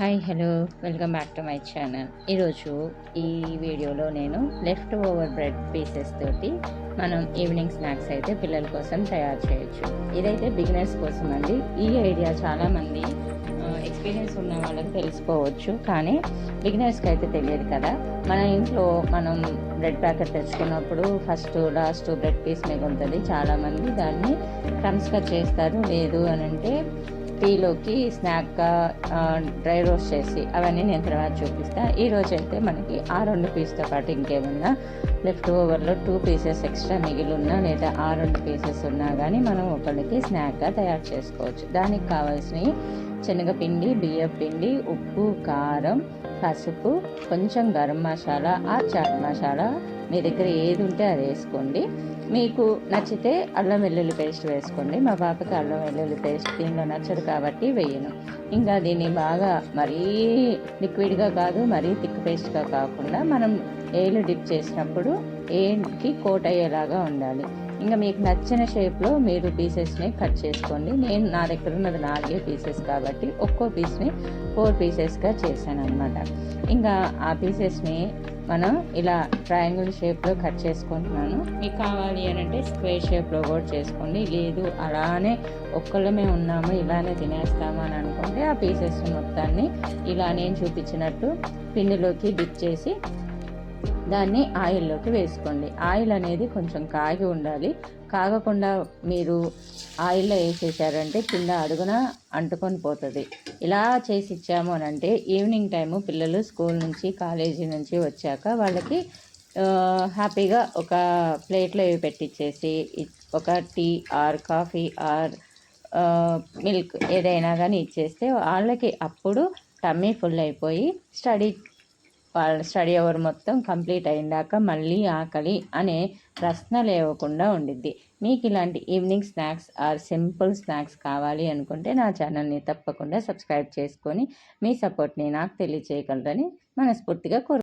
Hi hello welcome back to my channel. ఈరోజు ఈ వీడియోలో నేను లెఫ్ట్ ఓవర్ బ్రెడ్ పీసెస్ తోటి మనం ఈవినింగ్ స్నాక్స్ అయితే పిల్లల కోసం తయారు చేయొచ్చు. ఇదైతే బిగినర్స్ కోసం అండి ఈ ఐడియా చాలామంది ఎక్స్పీరియన్స్ ఉన్న వాళ్ళకి తెలుసుకోవచ్చు. కానీ బిగినర్స్కి అయితే తెలియదు కదా. మన ఇంట్లో మనం బ్రెడ్ ప్యాకెట్ తెచ్చుకున్నప్పుడు ఫస్ట్ లాస్ట్ బ్రెడ్ పీస్ మిగులుతుంది చాలామంది దాన్ని క్రమ్స్గా చేస్తారు. లేదు అని అంటే టీలోకి స్నాక్గా డ్రై రోస్ట్ చేసి అవన్నీ నేను తర్వాత చూపిస్తాను ఈరోజు అయితే మనకి ఆ రెండు పీస్తో పాటు ఇంకేమన్నా? లెఫ్ట్ ఓవర్లో టూ పీసెస్ ఎక్స్ట్రా మిగిలి ఉన్నా లేదా ఆ రెండు పీసెస్ ఉన్నా కానీ మనం ఒకరికి స్నాక్గా తయారు చేసుకోవచ్చు. దానికి కావాల్సినవి శనగపిండి బియ్యం పిండి ఉప్పు కారం పసుపు కొంచెం గరం మసాలా ఆ చాట్ మసాలా మీ దగ్గర ఏది ఉంటే అది వేసుకోండి. మీకు నచ్చితే అల్లం వెల్లుల్లి పేస్ట్ వేసుకోండి. మా పాపకి అల్లం వెల్లుల్లి పేస్ట్ దీనిలో నచ్చదు కాబట్టి వేయను. ఇంకా దీన్ని బాగా మరీ లిక్విడ్గా కాదు మరీ థిక్ పేస్ట్గా కాకుండా మనం ఏలు డిప్ చేసినప్పుడు ఏకి కోట్ అయ్యేలాగా ఉండాలి. ఇంకా మీకు నచ్చిన షేప్లో మీరు పీసెస్ని కట్ చేసుకోండి. నేను నా దగ్గర ఉన్నది నాలుగే పీసెస్ కాబట్టి ఒక్కో పీస్ని ఫోర్ పీసెస్గా చేశాను అనమాట ఇంకా ఆ పీసెస్ని మనం ఇలా ట్రయాంగిల్ షేప్లో కట్ చేసుకుంటున్నాను. మీకు కావాలి అని అంటే స్క్వేర్ షేప్లో కూడా చేసుకోండి. లేదు అలానే ఒక్కళ్ళమే ఉన్నాము ఇలానే తినేస్తాము అని అనుకుంటే ఆ పీసెస్ మొత్తాన్ని ఇలా నేను చూపించినట్టు పిండిలోకి డిప్ చేసి దాన్ని ఆయిల్లోకి వేసుకోండి. ఆయిల్ అనేది కొంచెం కాగి ఉండాలి. కాగకుండా మీరు ఆయిల్లో వేసేసారంటే కింద అడుగున అంటుకొని పోతుంది. ఇలా చేసి ఇచ్చాము అని అంటే ఈవినింగ్ టైము పిల్లలు స్కూల్ నుంచి కాలేజీ నుంచి వచ్చాక వాళ్ళకి హ్యాపీగా ఒక ప్లేట్లో ఇవి పెట్టించేసి ఒక tea or coffee or milk ఏదైనా కానీ ఇచ్చేస్తే వాళ్ళకి అప్పుడు టమ్మీ ఫుల్ అయిపోయి స్టడీ వాళ్ళ స్టడీ అవర్ మొత్తం కంప్లీట్ అయిందాక మళ్ళీ ఆకలి అనే ప్రశ్న లేవకుండా ఉండిద్ది. మీకు ఇలాంటి evening snacks or simple snacks కావాలి అనుకుంటే నా ఛానల్ని తప్పకుండా సబ్స్క్రైబ్ చేసుకొని మీ సపోర్ట్ని నాకు తెలియచేయగలరని మనస్ఫూర్తిగా కోరు